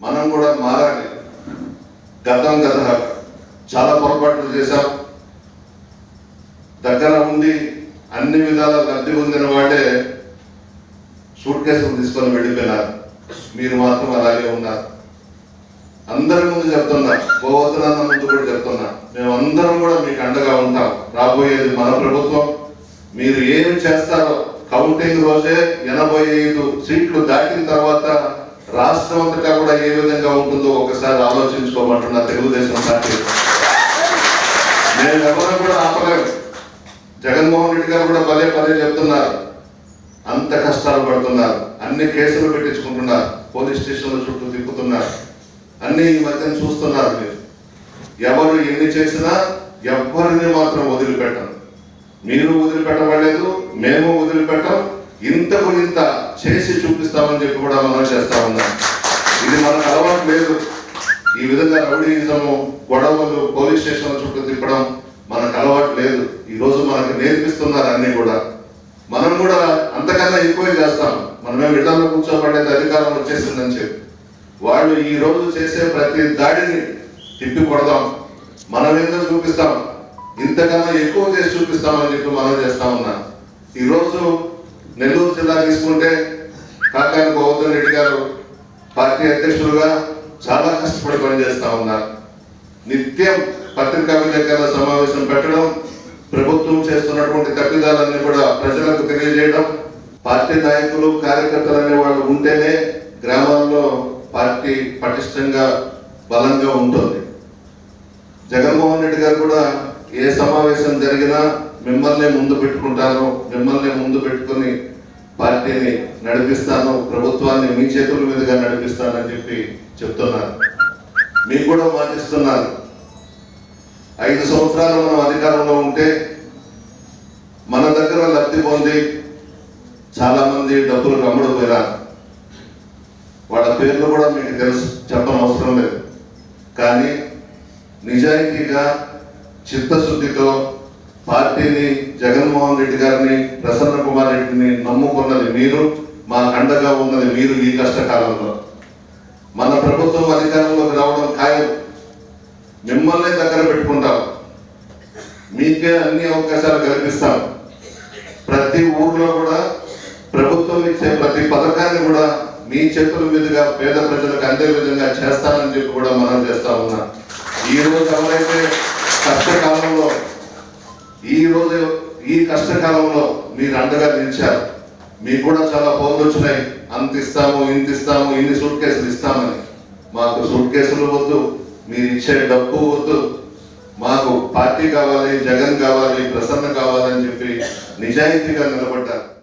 మనం కూడా మారాలి. గతం గత చాలా పొరపాట్లు చేశాం. దగ్గర ఉండి అన్ని విధాల లబ్ధి పొందిన వాడే సూట్ కేసులు తీసుకొని వెళ్ళిపోయినారు. మీరు మాత్రం అలాగే ఉన్నారు. అందరి ముందు చెప్తున్నా గోవర్ధనన్న ముందు కూడా చెప్తున్నా మేమందరం కూడా మీకు అండగా ఉంటాం. రాబోయేది మన ప్రభుత్వం. మీరు ఏం చేస్తారో కౌంటింగ్ రోజే ఎనభై ఐదు సీట్లు దాటిన తర్వాత రాష్ట్రం అంతటా కూడా ఏ విధంగా ఉంటుందో ఒకసారి ఆలోచించుకోమంటున్నా తెలుగుదేశం పార్టీ. నేను ఎవరు కూడా ఆపలేము జగన్మోహన్ రెడ్డి గారు కూడా పదే పదే చెప్తున్నారు. అంత కష్టాలు పడుతున్నారు. అన్ని కేసులు పెట్టించుకుంటున్నారు. పోలీస్ స్టేషన్ల చుట్టూ తిప్పుతున్నారు. అన్ని ఈ మధ్యన చూస్తున్నారు మీరు. ఎవరు ఎన్ని చేసినా ఎవరిని మాత్రం వదిలిపెట్టం మీరు వదిలిపెట్టబడలేదు మేము వదిలిపెట్టం. ఇంతకు ఇంత చేసి చూపిస్తామని చెప్పి కూడా మనం చేస్తా ఉన్నాం. ఇది మనకు అలవాటు లేదు. ఈ విధంగా రౌడీయిజము గొడవలు పోలీస్ స్టేషన్ల చుట్టూ తిప్పడం మనకు అలవాటు లేదు. ఈ రోజు మనకు నేర్పిస్తున్నారు అన్ని కూడా. మనం కూడా అంతకన్నా ఎక్కువే చేస్తాం. మనమే ఇళ్ళలో కూర్చోబడేది అధికారం వచ్చేసిందని చెప్పి. వాళ్ళు ఈ రోజు చేసే ప్రతి దాడిని తిప్పి కొడదాం. మనం ఏందో చూపిస్తాం? ఇంతకన్నా ఎక్కువ చేసి చూపిస్తామని చెప్పి మనం చేస్తా ఉన్నా. ఈరోజు నెల్లూరు జిల్లా తీసుకుంటే కాకాని గోవర్ధన్ రెడ్డి గారు పార్టీ అధ్యక్షులుగా చాలా కష్టపడి పనిచేస్తా ఉన్నారు. నిత్యం పత్రికా విలేకరుల సమావేశం పెట్టడం ప్రభుత్వం చేస్తున్నటువంటి తప్పిదాలన్నీ కూడా ప్రజలకు తెలియజేయడం పార్టీ నాయకులు కార్యకర్తలు అనే వాళ్ళు ఉంటేనే గ్రామాల్లో పార్టీ పటిష్టంగా బలంగా ఉంటుంది. జగన్మోహన్ రెడ్డి గారు కూడా ఏ సమావేశం జరిగినా మిమ్మల్ని ముందు పెట్టుకుంటాను మిమ్మల్ని ముందు పెట్టుకొని పార్టీని నడిపిస్తాను ప్రభుత్వాన్ని మీ చేతుల మీదుగా నడిపిస్తానని చెప్పి చెప్తున్నారు. మీకు కూడా మాటిస్తున్నారు ఐదు సంవత్సరాలు మనం అధికారంలో ఉంటే మన దగ్గర లబ్ధి పొంది చాలామంది డబ్బులు కమ్ముడుపోయినారు వాళ్ళ పేర్లు కూడా మీకు తెలుసు చెప్పని అవసరం లేదు. కానీ నిజాయితీగా చిత్తశుద్ధితో పార్టీని జగన్మోహన్ రెడ్డి గారిని ప్రసన్న కుమార్ రెడ్డిని నమ్ముకున్నది మీరు మా అండగా ఉన్నది మీరు ఈ కష్టకాలంలో. మన ప్రభుత్వం అధికారంలోకి రావడం ఖాయం. మిమ్మల్ని దగ్గర పెట్టుకుంటాం. మీకే అన్ని అవకాశాలు కల్పిస్తాం. ప్రతి ఊర్లో కూడా ప్రభుత్వం ఇచ్చే ప్రతి పథకాన్ని కూడా మీ చేతుల మీదుగా పేద ప్రజలకు అందే విధంగా చేస్తానని చెప్పి కూడా మనం చేస్తా ఉన్నాం. ఈ రోజు ఎవరైతే కష్టకాలంలో ఈ రోజు ఈ కష్టకాలంలో మీరు అండగా నిలిచారు. మీకు కూడా చాలా ఫోన్లు వచ్చినాయి. అంత ఇస్తాము ఇంత ఇస్తాము ఇన్ని సూట్ కేసులు ఇస్తామని. మాకు సూట్ కేసులు వద్దు మీరు ఇచ్చే డబ్బు వద్దు. మాకు పార్టీ కావాలి జగన్ కావాలి ప్రసన్న కావాలని చెప్పి నిజాయితీగా నిలబడ్డారు.